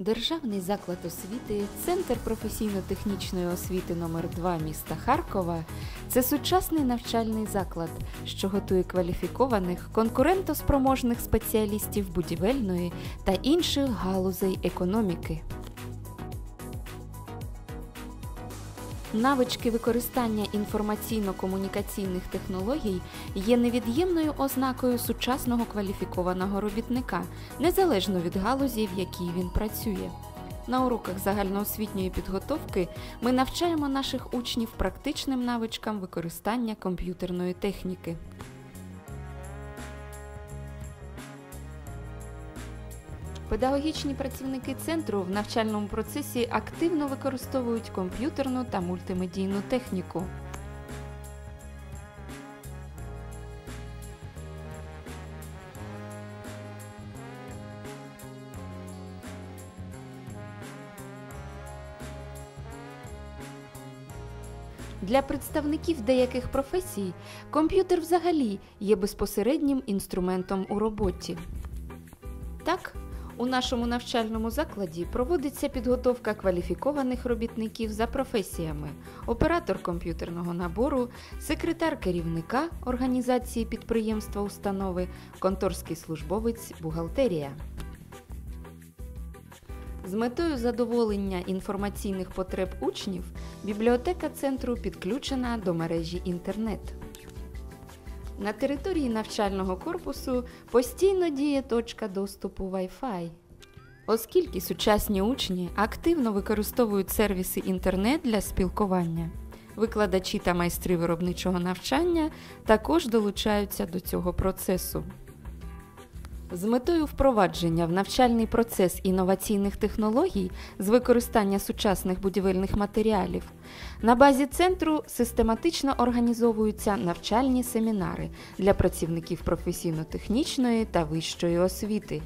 Державний заклад освіти, Центр професійно-технічної освіти номер 2 міста Харкова це сучасний навчальний заклад, що готує кваліфікованих, конкурентоспроможних спеціалістів будівельної та інших галузей економіки. Навички використання інформаційно-комунікаційних технологій є невід'ємною ознакою сучасного кваліфікованого робітника, незалежно від галузі, в якій він працює. На уроках загальноосвітньої підготовки ми навчаємо наших учнів практичним навичкам використання комп'ютерної техніки. Педагогічні працівники центру в навчальному процесі активно використовують комп'ютерну та мультимедійну техніку. Для представників деяких професій комп'ютер взагалі є безпосереднім інструментом у роботі. Так, у нашому навчальному закладі проводиться підготовка кваліфікованих робітників за професіями: оператор комп'ютерного набору, секретар керівника організації підприємства установи, конторський службовець, бухгалтерія. З метою задоволення інформаційних потреб учнів бібліотека центру підключена до мережі інтернет. На території навчального корпусу постійно діє точка доступу Wi-Fi. Оскільки сучасні учні активно використовують сервіси інтернет для спілкування, викладачі та майстри виробничого навчання також долучаються до цього процесу. З метою впровадження в навчальний процес інноваційних технологій з використання сучасних будівельних матеріалів на базі центру систематично організовуються навчальні семінари для працівників професійно-технічної та вищої освіти.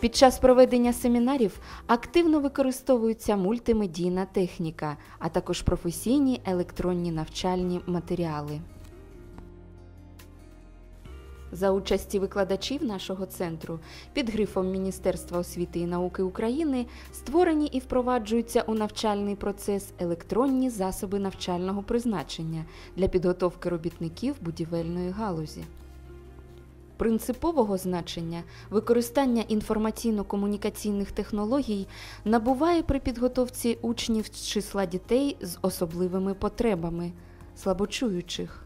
Під час проведення семінарів активно використовується мультимедійна техніка, а також професійні електронні навчальні матеріали. За участі викладачів нашого центру під грифом Міністерства освіти і науки України створені і впроваджуються у навчальний процес електронні засоби навчального призначення для підготовки робітників будівельної галузі. Принципового значення використання інформаційно-комунікаційних технологій набуває при підготовці учнів з числа дітей з особливими потребами, слабочуючих.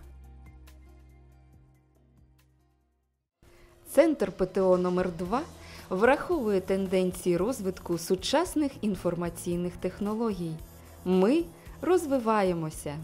Центр ПТО номер 2 враховує тенденції розвитку сучасних інформаційних технологій. Ми розвиваємося.